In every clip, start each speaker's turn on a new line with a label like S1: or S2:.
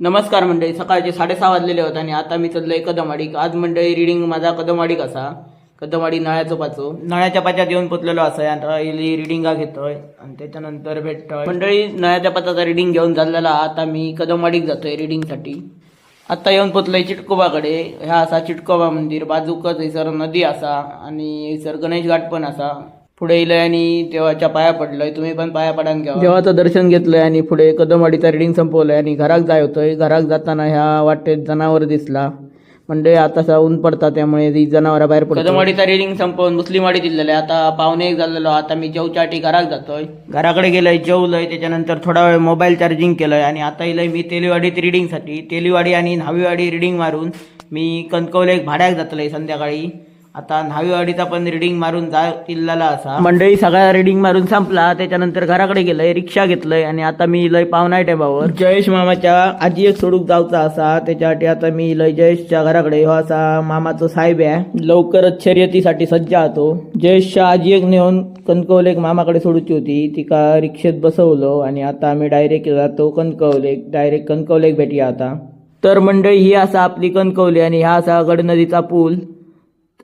S1: नमस्कार मंडळी सकाळचे साडेसहा वाजलेले होते आणि आता मी चाललोय कदमवाडीक आज मंडळी रिडिंग माझा कदमवाडीक असा. कदमवाडी नळ्याचो पाचो नळ्याच्या पाच्यात येऊन पोचलेलो असा. आता इली रिडिंगा घेतोय. आणि त्याच्यानंतर भेटतोय. मंडळी नळ्याच्या पाचाचा रिडिंग घेऊन झालेला आता मी कदमवाडीक जातोय रिडिंगसाठी आत्ता येऊन पोचलोय चिटकोबाकडे. ह्या असा चिटकोबा मंदिर. बाजूकच हैसर नदी असा. आणि हैसर गणेश घाट पण असा. पुढे इलय आणि देवाच्या पाया पडलोय. तुम्ही पण पाया पडान घ्या देवाचं दर्शन घेतलंय आणि पुढे कदमवाडीचा रिडिंग संपवलंय आणि घराक जाय होतोय. घराक जाताना ह्या वाटेत जनावर दिसला. म्हणजे आता ऊन पडता त्यामुळे ती जनावरा बाहेर पडतात. कदमवाडीचा रिडिंग संपवून मुस्लिमवाडी दिलेलं आहे आता पावणे एक झालेलो. आता मी जेवच्यासाठी घराक जातोय. घराकडे गेलोय जेवलोय. त्याच्यानंतर थोडा वेळ मोबाईल चार्जिंग केलंय. आणि आता इलय मी तेलीवाडीत रिडिंगसाठी तेलीवाडी आणि न्हावीवाडी रिडिंग मारून मी कणकवले भाड्याक जातलोय संध्याकाळी. आता न्हावीवाडीचा पण रिडिंग मारून जा किल्ल्याला असा. मंडळी सगळा रिडिंग मारून संपला. त्याच्यानंतर घराकडे गेलंय रिक्षा घेतलंय आणि आता मी लय पावनाय टेबावर. जयेश मामाच्या आजी एक सोडूक जाऊचा असा. त्याच्यासाठी आता मी लय जयेशच्या घराकडे हो असा. मामाचो साहेब आहे. लवकरच शर्यतीसाठी सज्ज होतो जयेशच्या आजी एक नेऊन कणकवलेक मामाकडे सोडूची होती. तिका रिक्षेत बसवलो आणि आता आम्ही डायरेक्ट जातो कणकवलेक डायरेक्ट कणकवलेक भेटूया आता. तर मंडळी ही असा आपली कणकवली आणि हा असा गडनदीचा पूल.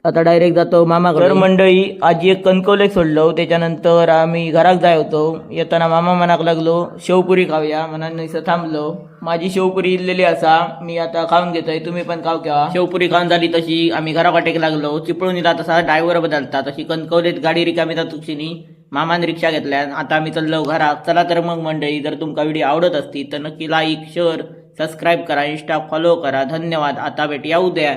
S1: आता डायरेक्ट जातो मामाकडे तर मंडळी आजी एक कणकवले सोडलो. त्याच्यानंतर आम्ही घरात जाय होतो. येताना मामा मनाक लागलो शेवपुरी खाऊया म्हणून इथं थांबलो. माझी शेवपुरी इल्लेली असा मी आता खाऊन घेतोय. तुम्ही पण खाऊ घ्या शेवपुरी खाऊन झाली तशी. आम्ही घरावाटेक लागलो. चिपळून इला तसा ड्रायव्हर बदलता तशी कणकवलेत गाडी रिकामी तुक्षिनी मामान रिक्षा घेतल्या. आता आम्ही चाललो घरात. चला तर मग मंडळी जर तुमका व्हिडिओ आवडत असतील तर नक्की लाईक शेअर सबस्क्राईब करा इंस्टा फॉलो करा. धन्यवाद. आता भेट येऊ द्या